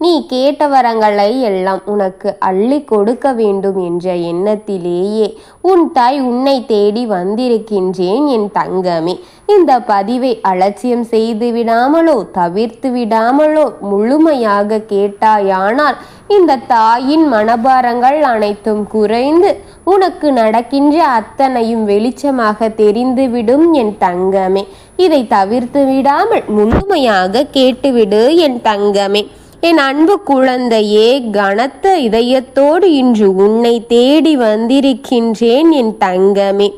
நீ கேட்ட வரங்களை எல்லாம் உனக்கு அள்ளி கொடுக்க வேண்டும் என்ற எண்ணத்திலேயே உன் தாய் உன்னை தேடி வந்திருக்கின்றேன் என் தங்கமே. இந்த பதிவை அலட்சியம் செய்து விடாமலோ தவிர்த்து விடாமலோ முழுமையாக கேட்டாயானால் இந்த தாயின் மனபாரங்கள் அனைத்தும் குறைந்து உனக்கு நடக்கின்ற அத்தனையும் வெளிச்சமாக தெரிந்துவிடும் என் தங்கமே. இதை தவிர்த்து விடாமல் முழுமையாக கேட்டுவிடு என் தங்கமே. என் அன்பு குழந்தையே கனத்த இதயத்தோடு இன்று உன்னை தேடி வந்திருக்கின்றேன் என் தங்கமே.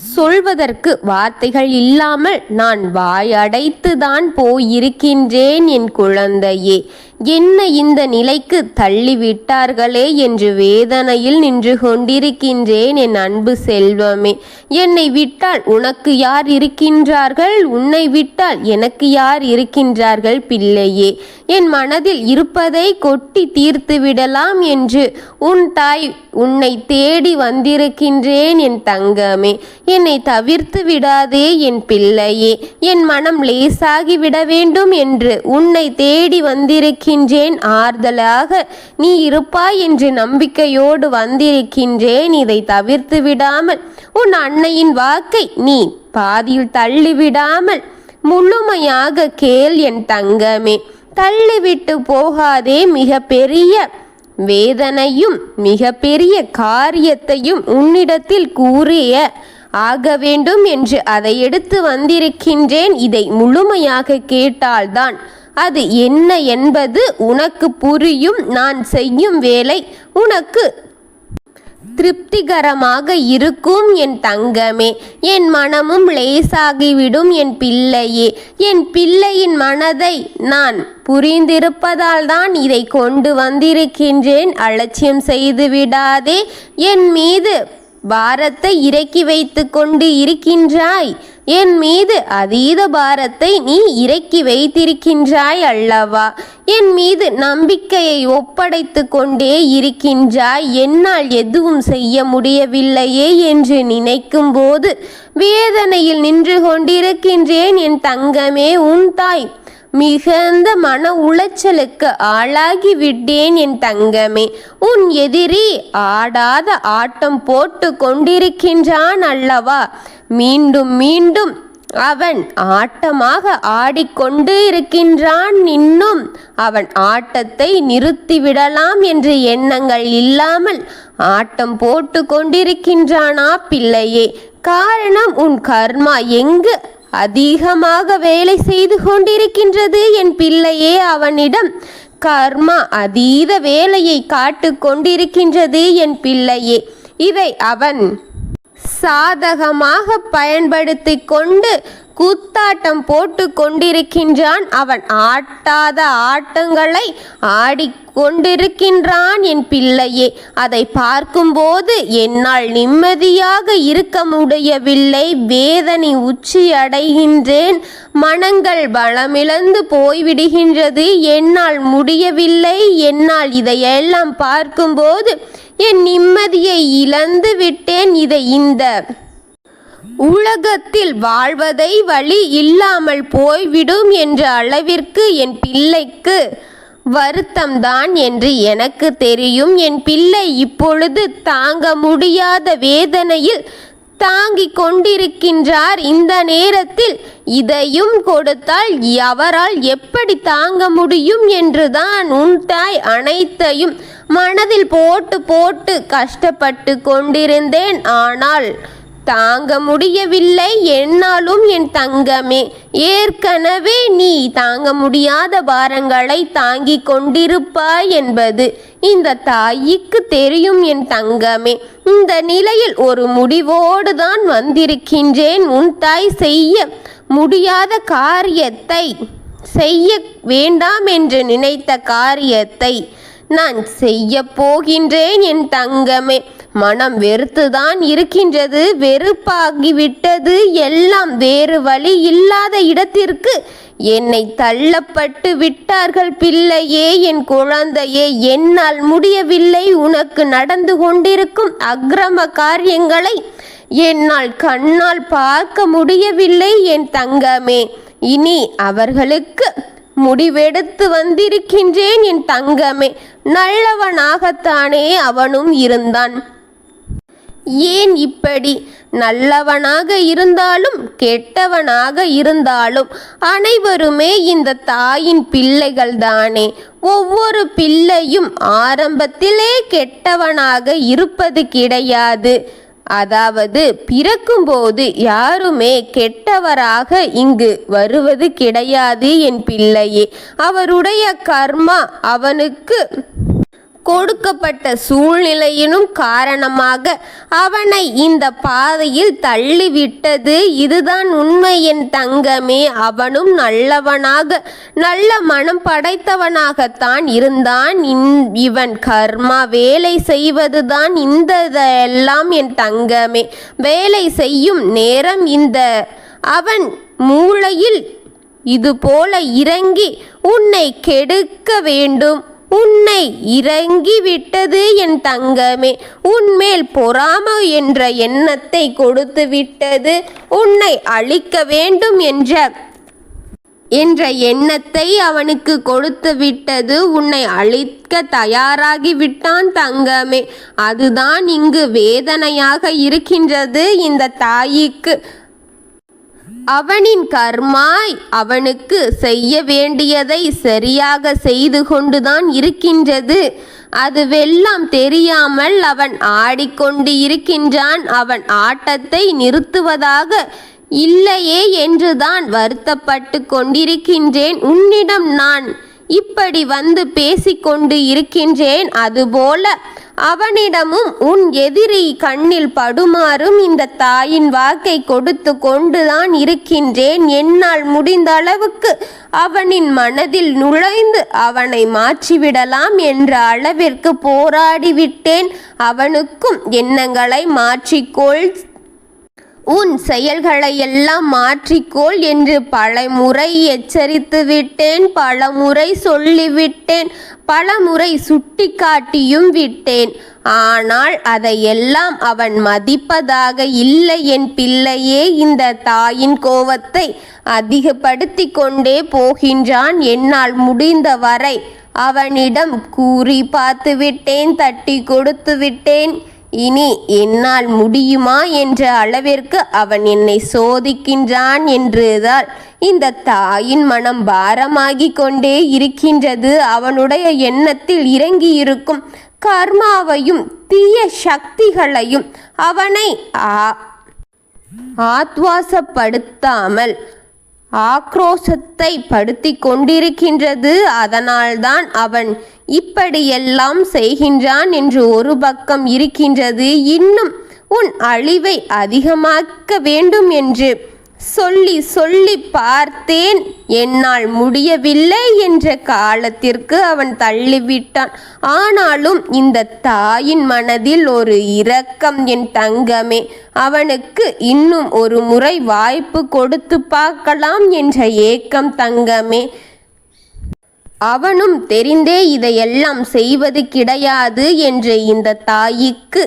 சொல்வதற்கு வார்த்தைகள் இல்லாமல் நான் வாயடைத்துதான் போயிருக்கின்றேன் என் குழந்தையே. என்ன இந்த நிலைக்கு தள்ளிவிட்டார்களே என்று வேதனையில் நின்று கொண்டிருக்கின்றேன் என் அன்பு செல்வமே. என்னை விட்டால் உனக்கு யார் இருக்கின்றார்கள்? உன்னை விட்டால் எனக்கு யார் இருக்கின்றார்கள் பிள்ளையே? என் மனதில் இருப்பதை கொட்டி தீர்த்து விடலாம் என்று உன் தாய் உன்னை தேடி வந்திருக்கின்றேன் என் தங்கமே. என்னை தவிர்த்து விடாதே என் பிள்ளையே. என் மனம் லேசாகி விட வேண்டும் என்று உன்னை தேடி வந்திருக்கின்றேன் ஆறுதலாக. நீ இருப்பாய் என்று நம்பிக்கையோடு வந்திருக்கின்றேன். இதை தவிர்த்து விடாமல் உன் அன்னையின் வாக்கை நீ பாதியில் தள்ளிவிடாமல் முழுமையாக கேள் என் தங்கமே. தள்ளிவிட்டு போகாதே மிக பெரிய வேதனையும் மிக பெரிய காரியத்தையும் உன்னிடத்தில் கூறிய ஆக வேண்டும் என்று அதை எடுத்து வந்திருக்கின்றேன். இதை முழுமையாக கேட்டால்தான் அது என்ன என்பது உனக்கு புரியும். நான் செய்யும் வேலை உனக்கு திருப்திகரமாக இருக்கும். என் தங்கமே என் மனமும் லேசாகிவிடும். என் பிள்ளையே என் பிள்ளையின் மனதை நான் புரிந்திருப்பதால் தான் இதை கொண்டு வந்திருக்கின்றேன். அலட்சியம் செய்து விடாதே. என் மீது பாரத்தை இறக்கி வைத்து கொண்டு இருக்கின்றாய். என் மீது அதீத பாரத்தை நீ இறக்கி வைத்திருக்கின்றாய் அல்லவா? என் மீது நம்பிக்கையை ஒப்படைத்து கொண்டே இருக்கின்றாய். என்னால் எதுவும் செய்ய முடியவில்லையே என்று நினைக்கும் போது வேதனையில் நின்று கொண்டிருக்கின்றேன். என் தங்கமே உன் தாய் மிகுந்த மன உளைச்சலுக்கு ஆளாகி விட்டேன் என் தங்கமே. உன் எதிரி ஆடாத ஆட்டம் போட்டு கொண்டிருக்கின்றான் அல்லவா? மீண்டும் மீண்டும் அவன் ஆட்டமாக ஆடிக்கொண்டு இருக்கின்றான். இன்னும் அவன் ஆட்டத்தை நிறுத்திவிடலாம் என்ற எண்ணங்கள் இல்லாமல் ஆட்டம் போட்டு கொண்டிருக்கின்றானா பிள்ளையே? காரணம் உன் கர்மா எங்கு அதிகமாக வேலை செய்து கொண்டிருக்கின்றது என் பிள்ளையே அவனிடம். கர்மா அதீத வேலையை காட்டு கொண்டிருக்கின்றது என் பிள்ளையே. இதை அவன் சாதகமாக பயன்படுத்தி கொண்டு கூத்தாட்டம் போட்டு கொண்டிருக்கின்றான். அவன் ஆட்டாத ஆட்டங்களை ஆடிக்கொண்டிருக்கின்றான் என் பிள்ளையே. அதை பார்க்கும்போது என்னால் நிம்மதியாக இருக்க முடியவில்லை. வேதனை உச்சி அடைகின்றேன். மனங்கள் பலமிழந்து போய்விடுகின்றது. என்னால் முடியவில்லை. என்னால் இதையெல்லாம் பார்க்கும்போது என் நிம்மதியை இழந்து விட்டேன் இதை இந்த உலகத்தில் வாழ்வதை வழி இல்லாமல் போய்விடும் என்ற அளவிற்கு என் பிள்ளைக்கு வருத்தம்தான் என்று எனக்கு தெரியும். என் பிள்ளை இப்பொழுது தாங்க முடியாத வேதனையில் தாங்கிக் கொண்டிருக்கின்றார். இந்த நேரத்தில் இதையும் கொடுத்தால் அவரால் எப்படி தாங்க முடியும் என்றுதான் உன் தாய் அனைத்தையும் மனதில் போட்டு போட்டு கஷ்டப்பட்டு கொண்டிருந்தேன். ஆனால் தாங்க முடியவில்லை என்னாலும் என் தங்கமே. ஏற்கனவே நீ தாங்க முடியாத பாரங்களை தாங்கிக் கொண்டிருப்பாய் என்பது இந்த தாய்க்கு தெரியும் என் தங்கமே. இந்த நிலையில் ஒரு முடிவோடு தான் வந்திருக்கின்றேன். உன் தாய் செய்ய முடியாத காரியத்தை செய்ய வேண்டாம் என்று நினைத்த காரியத்தை நான் செய்ய போகின்றேன் என் தங்கமே. மனம் வெறுத்துதான் இருக்கின்றது வெறுப்பாகிவிட்டது எல்லாம் வேறு வழி இல்லாத இடத்திற்கு என்னை தள்ளப்பட்டு விட்டார்கள் பிள்ளையே என் குழந்தையே என்னால் முடியவில்லை உனக்கு நடந்து கொண்டிருக்கும் அக்கிரம காரியங்களை என்னால் கண்ணால் பார்க்க முடியவில்லை என் தங்கமே. இனி அவர்களுக்கு முடிவெடுத்து வந்திருக்கின்றேன் என் தங்கமே. நல்லவனாகத்தானே அவனும் இருந்தான். ஏன் இப்படி? நல்லவனாக இருந்தாலும் கெட்டவனாக இருந்தாலும் அனைவருமே இந்த தாயின் பிள்ளைகள் தானே ஒவ்வொரு பிள்ளையும் ஆரம்பத்திலே கெட்டவனாக இருப்பது கிடையாது. அதாவது பிறக்கும்போது யாருமே கெட்டவராக இங்கு வருவது கிடையாது என் பிள்ளையே. அவருடைய கர்மா அவனுக்கு கொடுக்கப்பட்ட சூழ்நிலையினும் காரணமாக அவனை இந்த பாதையில் தள்ளிவிட்டது. இதுதான் உண்மை என் தங்கமே. அவனும் நல்லவனாக நல்ல மனம் படைத்தவனாகத்தான் இருந்தான். இன்- இவன் கர்மா வேலை செய்வதுதான் இந்த எல்லாம் என் தங்கமே. வேலை செய்யும் நேரம் இந்த. அவன் மூளையில் இதுபோல இறங்கி உன்னை கெடுக்க வேண்டும். உன்னை இறங்கி விட்டது என் தங்கமே. உன்மேல் பொறாமை என்ற எண்ணத்தை கொடுத்து விட்டது. உன்னை அழிக்க வேண்டும் என்ற என்ற எண்ணத்தை அவனுக்கு கொடுத்து விட்டது. உன்னை அழிக்க தயாராகி விட்டான் தங்கமே. அதுதான் இங்கு வேதனையாக இருக்கின்றது இந்த தாய்க்கு. அவனின் கர்மாய் அவனுக்கு செய்ய வேண்டியதை சரியாக செய்து கொண்டுதான் இருக்கின்றது. அதுவெல்லாம் தெரியாமல் அவன் ஆடிக்கொண்டு இருக்கின்றான். அவன் ஆட்டத்தை நிறுத்துவதாக இல்லையே என்றுதான் வருத்தப்பட்டு கொண்டிருக்கின்றேன். உன்னிடம் நான் இப்படி வந்து பேசிக்கொண்டு இருக்கின்றேன் அதுபோல அவனிடமும் உன் எதிரி கண்ணில் படுமாறும் இந்த தாயின் வாக்கை கொடுத்து கொண்டுதான் இருக்கின்றேன். என்னால் முடிந்த அளவுக்கு அவனின் மனதில் நுழைந்து அவனை மாற்றிவிடலாம் என்ற அளவிற்கு போராடிவிட்டேன். அவனுக்கும் எண்ணங்களை மாற்றிக்கொள் உன் செயல்களை எல்லாம் மாற்றிக்கொள் என்று பலமுறை எச்சரித்து விட்டேன் பலமுறை சொல்லிவிட்டேன் பலமுறை சுட்டிக்காட்டியும் விட்டேன். ஆனால் அதையெல்லாம் அவன் மதிப்பதாக இல்லை. என் பிள்ளையே இந்த தாயின் கோவத்தை அதிகப்படுத்தி கொண்டே போகின்றான். என்னால் முடிந்த வரை அவனிடம் கூறி பார்த்து விட்டேன் தட்டி கொடுத்து விட்டேன் இனி என்னால் முடியுமா என்ற அளவிற்கு அவன் என்னை சோதிக்கின்றான் என்றுதான் இந்த தாயின் மனம் பாரமாகி கொண்டே இருக்கின்றது. அவனுடைய எண்ணத்தில் இறங்கியிருக்கும் கர்மாவையும் தீய சக்திகளையும் அவனை ஆ ஆத்வாசப்படுத்தாமல் ஆக்ரோஷத்தை படுத்தி கொண்டிருக்கின்றது. அதனால்தான் அவன் இப்படியெல்லாம் செய்கின்றான் என்று ஒரு பக்கம் இருக்கின்றது. இன்னும் உன் அழிவை அதிகமாக்க வேண்டும் என்று சொல்லி சொல்லி பார்த்தேன். என்னால் முடியவில்லை என்ற காலத்திற்கு அவன் தள்ளிவிட்டான். ஆனாலும் இந்த தாயின் மனதில் ஒரு இரக்கம் என் தங்கமே. அவனுக்கு இன்னும் ஒரு முறை வாய்ப்பு கொடுத்து பார்க்கலாம் என்ற ஏக்கம் தங்கமே. அவனும் தெரிந்தே இதையெல்லாம் செய்வது கிடையாது என்று இந்த தாய்க்கு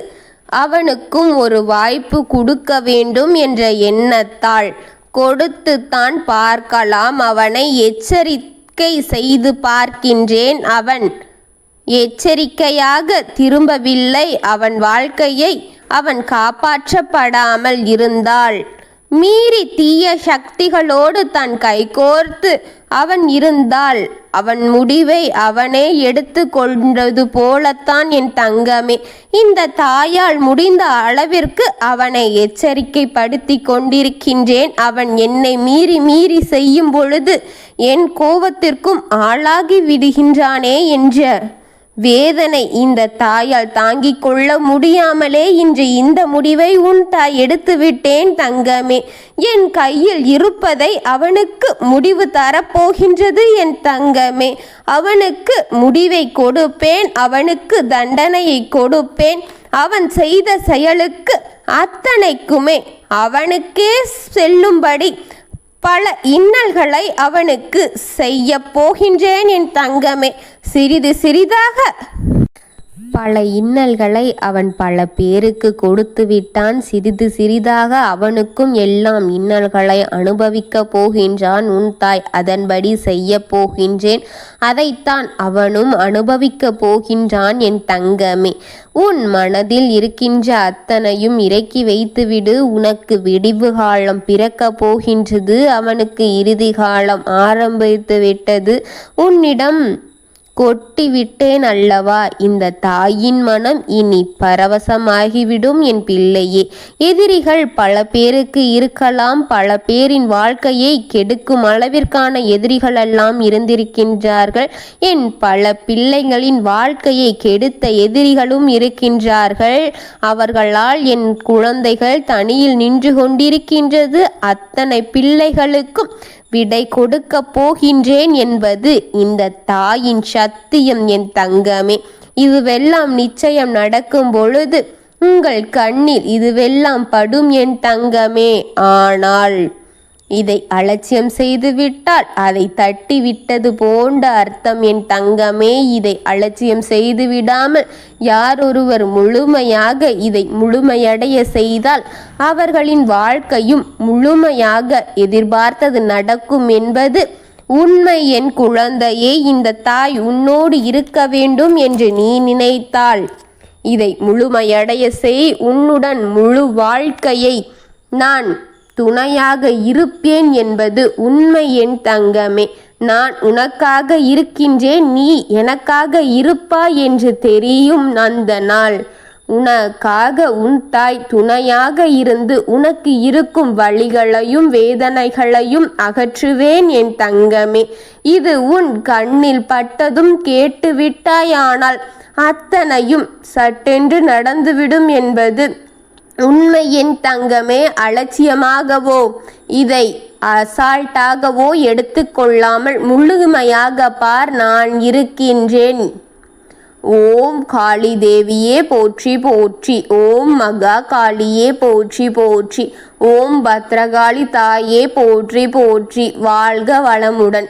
அவனுக்கும் ஒரு வாய்ப்பு கொடுக்க வேண்டும் என்ற எண்ணத்தால் கொடுத்துத்தான் பார்க்கலாம். அவனை எச்சரிக்கை செய்து பார்க்கின்றேன் அவன். எச்சரிக்கையாக திரும்பவில்லை. அவன் வாழ்க்கையை அவன் காப்பாற்றப்படாமல் இருந்தால் மீறி தீய சக்திகளோடு தன் கைகோர்த்து அவன் இருந்தால் அவன் முடிவை அவனே எடுத்து கொண்டது போலத்தான் என் தங்கமே. இந்த தாயால் முடிந்த அளவிற்கு அவனை எச்சரிக்கைப்படுத்தி கொண்டிருக்கின்றேன். அவன் என்னை மீறி மீறி செய்யும் பொழுது என் கோபத்திற்கும் ஆளாகி விடுகின்றானே என்ற. வேதனை இந்த தாயால் தாங்கிக் கொள்ள முடியாமலே இன்று இந்த முடிவை உன் தாய் எடுத்து விட்டேன் தங்கமே. என் கையில் இருப்பதை அவனுக்கு முடிவு தரப்போகின்றது என் தங்கமே. அவனுக்கு முடிவை கொடுப்பேன் அவனுக்கு தண்டனையை கொடுப்பேன். அவன் செய்த செயலுக்கு அத்தனைக்குமே அவனுக்கே செல்லும்படி பல இன்னல்களை அவனுக்கு செய்ய போகின்றேன் என் தங்கமே. சிறிது சிறிதாக. பல இன்னல்களை அவன் பல பேருக்கு கொடுத்து விட்டான். சிறிது சிறிதாக அவனுக்கும் எல்லாம் இன்னல்களை அனுபவிக்கப் போகின்றான். உன் தாய் அதன்படி செய்ய போகின்றேன். அதைத்தான் அவனும் அனுபவிக்கப் போகின்றான் என் தங்கமே. உன் மனதில் இருக்கின்ற அத்தனையும் இறக்கி வைத்துவிடு. உனக்கு விடிவு காலம் பிறக்கப் போகின்றது. அவனுக்கு இறுதி காலம் ஆரம்பித்து விட்டது. உன்னிடம் கொட்டிவிட்டேன் அல்லவா? இந்த தாயின் மனம் இனி பரவசமாகிவிடும் என் பிள்ளையே. எதிரிகள் பல பேருக்கு இருக்கலாம் பல பேரின் வாழ்க்கையை கெடுக்கும் அளவிற்கான எதிரிகளெல்லாம் இருந்திருக்கின்றார்கள். என் பல பிள்ளைகளின் வாழ்க்கையை கெடுத்த எதிரிகளும் இருக்கின்றார்கள். அவர்களால் என் குழந்தைகள் தனியில் நின்று கொண்டிருக்கின்றது. அத்தனை பிள்ளைகளுக்கும் விடை கொடுக்க போகின்றேன் என்பது இந்த தாயின் சத்தியம் என் தங்கமே. இதுவெல்லாம் நிச்சயம் நடக்கும் பொழுது உங்கள் கண்ணில் இதுவெல்லாம் படும் என் தங்கமே. ஆனால் இதை அலட்சியம் செய்து விட்டால் அதை தட்டி விட்டது போன்ற அர்த்தம் என் தங்கமே இதை அலட்சியம் செய்து விடாமல் யார் ஒருவர் முழுமையாக இதை முழுமையடைய செய்தால் அவர்களின் வாழ்க்கையும் முழுமையாக எதிர்பார்த்தது நடக்கும் என்பது உண்மை. என் குழந்தையே இந்த தாய் உன்னோடு இருக்க வேண்டும் என்று நீ நினைத்தாள் இதை முழுமையடைய செய். உன்னுடன் முழு வாழ்க்கையை நான் துணையாக இருப்பேன் என்பது உண்மை என் தங்கமே. நான் உனக்காக இருக்கின்றேன் நீ எனக்காக இருப்பாய் என்று தெரியும் அந்த நாள். உனக்காக உன் தாய் துணையாக இருந்து உனக்கு இருக்கும் வழிகளையும் வேதனைகளையும் அகற்றுவேன் என் தங்கமே. இது உன் கண்ணில் பட்டதும் கேட்டுவிட்டாயானால் அத்தனையும் சட்டென்று நடந்துவிடும் என்பது உண்மையின் தங்கமே அலட்சியமாகவோ இதை அசால்ட்டாகவோ எடுத்துக்கொள்ளாமல் முழுமையாக பார் நான் இருக்கின்றேன். ஓம் காளி தேவியே போற்றி போற்றி ஓம் மகா காளியே போற்றி போற்றி ஓம் பத்ரகாளி தாயே போற்றி போற்றி வாழ்க வளமுடன்.